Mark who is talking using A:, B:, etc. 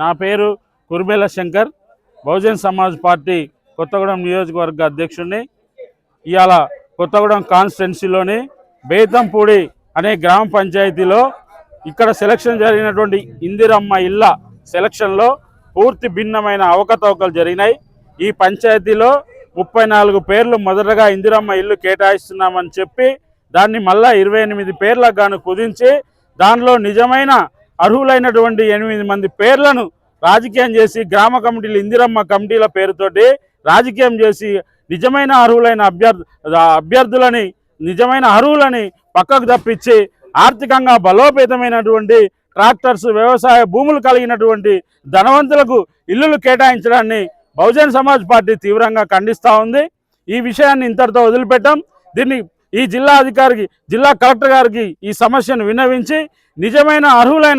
A: నా పేరు కుర్బేల శంకర్. బహుజన్ సమాజ్ పార్టీ కొత్తగూడెం నియోజకవర్గ అధ్యక్షుడిని. ఇవాళ కొత్తగూడెం కాన్స్టిట్యున్సీలోని బేతంపూడి అనే గ్రామ పంచాయతీలో ఇక్కడ సెలక్షన్ జరిగినటువంటి ఇందిరమ్మ ఇళ్ళ సెలక్షన్లో పూర్తి భిన్నమైన అవకతవకలు జరిగినాయి. ఈ పంచాయతీలో ముప్పై నాలుగు పేర్లు మొదటగా ఇందిరమ్మ ఇల్లు కేటాయిస్తున్నామని చెప్పి దాన్ని మళ్ళా ఇరవై ఎనిమిది పేర్లకు గాను కుదించి దానిలో నిజమైన అర్హులైనటువంటి ఎనిమిది మంది పేర్లను రాజకీయం చేసి గ్రామ కమిటీలు ఇందిరమ్మ కమిటీల పేరుతోటి రాజకీయం చేసి నిజమైన అర్హులైన అభ్యర్థి అభ్యర్థులని నిజమైన అర్హులని పక్కకు తప్పించి ఆర్థికంగా బలోపేతమైనటువంటి ట్రాక్టర్స్ వ్యవసాయ భూములు కలిగినటువంటి ధనవంతులకు ఇల్లులు కేటాయించడాన్ని బహుజన్ సమాజ్ పార్టీ తీవ్రంగా ఖండిస్తూ ఉంది. ఈ విషయాన్ని ఇంతటితో వదిలిపెట్టాం. దీన్ని ఈ జిల్లా అధికారికి జిల్లా కలెక్టర్ గారికి ఈ సమస్యను విన్నవించి నిజమైన అర్హులైన